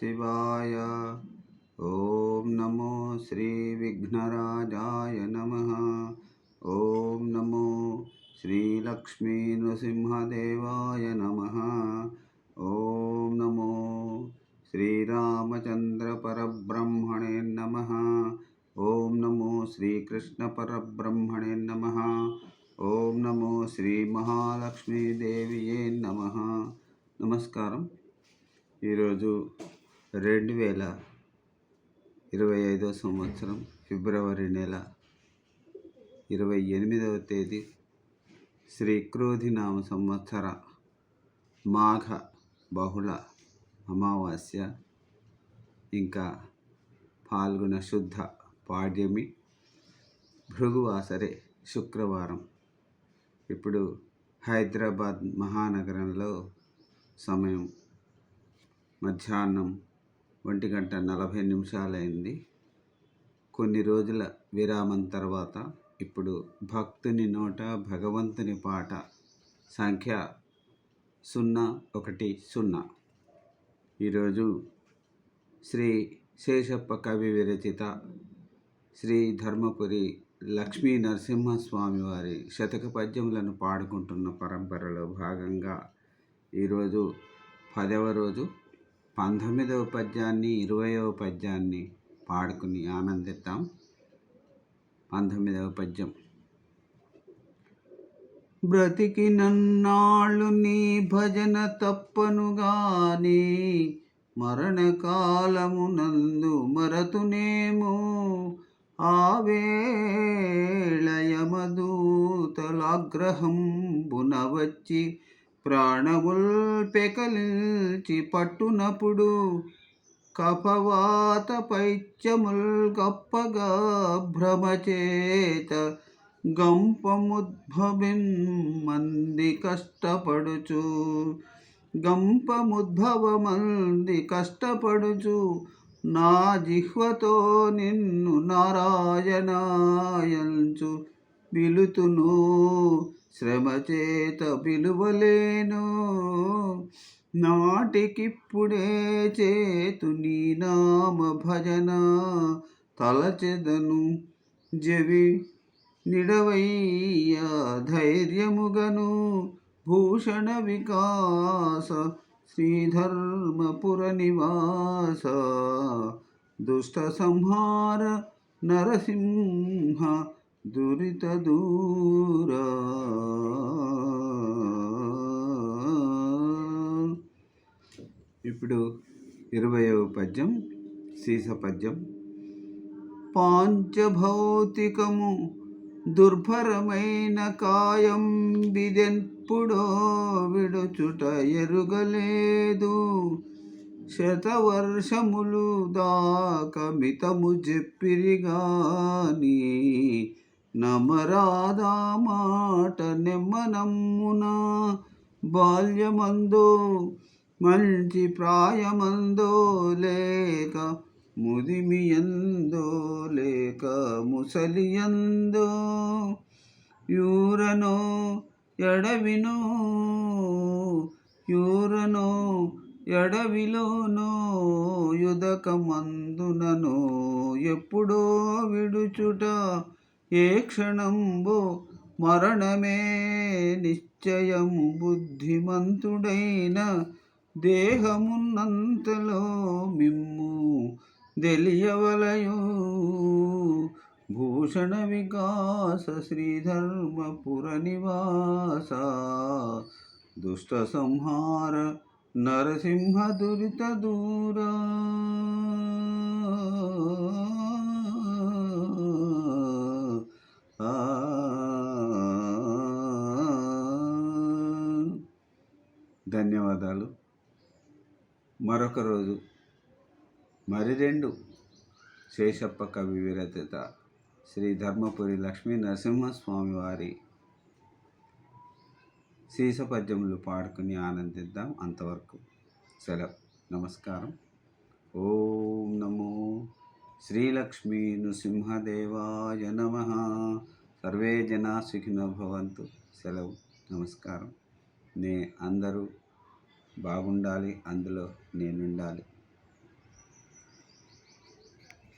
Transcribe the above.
శివాయ ఓం నమో శ్రీ విఘ్నరాజాయ నమ ఓం నమో శ్రీ లక్ష్మీ నృసింహదేవాయ నమ ఓం నమో శ్రీరామచంద్ర పరబ్రహ్మణే నమ ఓం నమో శ్రీకృష్ణ పరబ్రహ్మణే నమ ఓం నమో శ్రీ మహాలక్ష్మీదేవియే నమ నమస్కారం ఈరోజు రెండు వేల ఇరవై ఐదో సంవత్సరం ఫిబ్రవరి నెల ఇరవై ఎనిమిదవ తేదీ శ్రీ క్రోధినామ సంవత్సర మాఘ బహుళ అమావాస్య. ఇంకా పాల్గొన శుద్ధ పాడ్యమి భృగువాసరే శుక్రవారం. ఇప్పుడు హైదరాబాద్ మహానగరంలో సమయం. మధ్యాహ్నం ఒంటి గంట నలభై నిమిషాలైంది. కొన్ని రోజుల విరామం తర్వాత ఇప్పుడు భక్తుని నోట భగవంతుని పాట సంఖ్య సున్నా ఒకటి సున్నా. ఈరోజు శ్రీ శేషప్ప కవి విరచిత శ్రీ ధర్మపురి లక్ష్మీ నరసింహస్వామి వారి శతక పద్యములను పాడుకుంటున్న పరంపరలో భాగంగా ఈరోజు పదవ రోజు పంతొమ్మిదవ పద్యాన్ని ఇరవయవ పద్యాన్ని పాడుకుని ఆనందిద్దాం. పంతొమ్మిదవ పద్యం. బ్రతికి నన్నాళ్ళు నీ భజన తప్పనుగాని మరణకాలమునందు మరతునేమో ఆవేళయమదూతలాగ్రహం బునవచ్చి ప్రాణముల్ పెకలిల్చి పట్టునప్పుడు కపవాత పైత్యముల్ గప్పగా భ్రమచేత గంపముద్భవిన్ మంది కష్టపడుచు. గంపముద్భవమంది కష్టపడుచు నా జిహ్వతో నిన్ను నారాయణాయంచు పిలుతును శ్రమ చేత పిలువలేను. నాటికిప్పుడే చేతు నీ నామ భజన తలచెదను. జవి నిడవయ్యా ధైర్యముగను. భూషణ వికాస శ్రీధర్మపుర నివాస. దుష్ట సంహార నరసింహ దురిత దూరా. ఇప్పుడు ఇరవయవ పద్యం సీస పద్యం. పాంచభౌతికము దుర్భరమైన కాయం బిదెన్పుడో విడుచుట ఎరుగలేదు. శతవర్షములు దాక మితము చెప్పిరిగాని నమరాదా మాట నిమ్మనమ్మున బాల్యమందో మంచి ప్రాయమందో లేక ముదిమియందో లేక ముసలియందో. యూరనో ఎడవినో యూరనో ఎడవిలోనో యుదకమందుననో ఎప్పుడో విడుచుట ఏ క్షణంబో మరణమే నిశ్చయము బుద్ధిమంతుడైన దేహమున్నంతలో మిమ్ము తెలియవలయు. భూషణ వికాస శ్రీధర్మపుర నివాస దుష్ట సంహార నరసింహ దురిత దూరా. ధన్యవాదాలు. మరొక రోజు మరి రెండు శేషప్ప కవి విరచిత శ్రీ ధర్మపురి లక్ష్మీ నరసింహస్వామి వారి శీసపద్యములు పాడుకుని ఆనందిద్దాం అంతవరకు సెలవు. నమస్కారం. ఓం నమో శ్రీలక్ష్మీ నృసింహదేవాయ నమ. సర్వే జనా సుఖినో భవంతు. సెలవు. నమస్కారం. నే అందరూ బాగుండాలి అందులో నేనుండాలి.